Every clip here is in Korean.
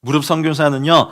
무릎 선교사는요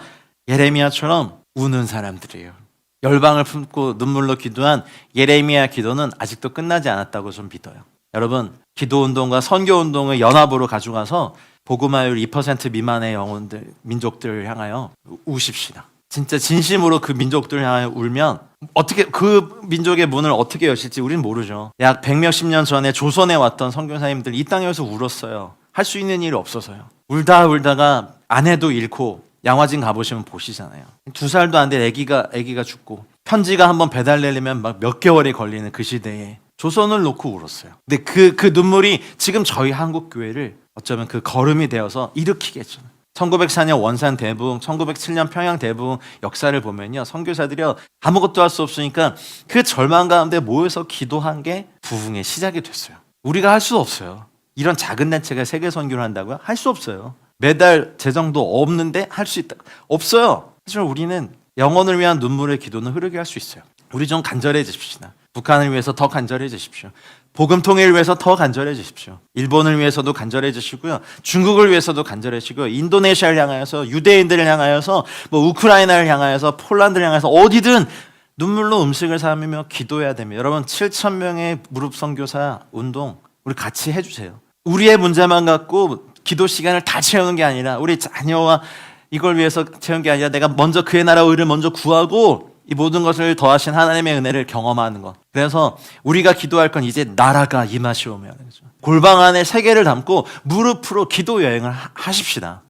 예레미야처럼 우는 사람들이에요. 열방을 품고 눈물로 기도한 예레미야 기도는 아직도 끝나지 않았다고 좀 믿어요. 여러분 기도 운동과 선교 운동을 연합으로 가져가서 복음화율 2% 미만의 영혼들 민족들을 향하여 우십시다. 진짜 진심으로 그 민족들을 향하여 울면 어떻게 그 민족의 문을 어떻게 여실지 우리는 모르죠. 약 100몇십 년 전에 조선에 왔던 선교사님들 이 땅에 서 울었어요. 할 수 있는 일이 없어서요. 울다 울다가 아내도 잃고 양화진 가보시면 보시잖아요. 두 살도 안 된 아기가 아기가 죽고 편지가 한번 배달되려면 막 몇 개월이 걸리는 그 시대에 조선을 놓고 울었어요. 근데 그그 눈물이 지금 저희 한국 교회를 어쩌면 그 걸음이 되어서 일으키겠죠. 1904년 원산 대붕, 1907년 평양 대붕 역사를 보면요. 선교사들이요. 아무것도 할 수 없으니까 그 절망 가운데 모여서 기도한 게 부흥의 시작이 됐어요. 우리가 할 수 없어요. 이런 작은 단체가 세계 선교를 한다고요? 할 수 없어요. 매달 재정도 없는데 할 수 있다. 없어요. 하지만 우리는 영혼을 위한 눈물의 기도는 흐르게 할 수 있어요. 우리 좀 간절해지십시다. 북한을 위해서 더 간절해지십시오. 복음 통일을 위해서 더 간절해지십시오. 일본을 위해서도 간절해지시고요. 중국을 위해서도 간절해지고요. 인도네시아를 향하여서 유대인들을 향하여서 뭐 우크라이나를 향하여서 폴란드를 향해서 어디든 눈물로 음식을 삼으며 기도해야 됩니다. 여러분 7천 명의 무릎 선교사 운동 우리 같이 해주세요. 우리의 문제만 갖고 기도 시간을 다 채우는 게 아니라 우리 자녀와 이걸 위해서 채운 게 아니라 내가 먼저 그의 나라 의를 먼저 구하고 이 모든 것을 더하신 하나님의 은혜를 경험하는 것. 그래서 우리가 기도할 건 이제 나라가 임하시오며 골방 안에 세계를 담고 무릎으로 기도 여행을 하- 하십시다.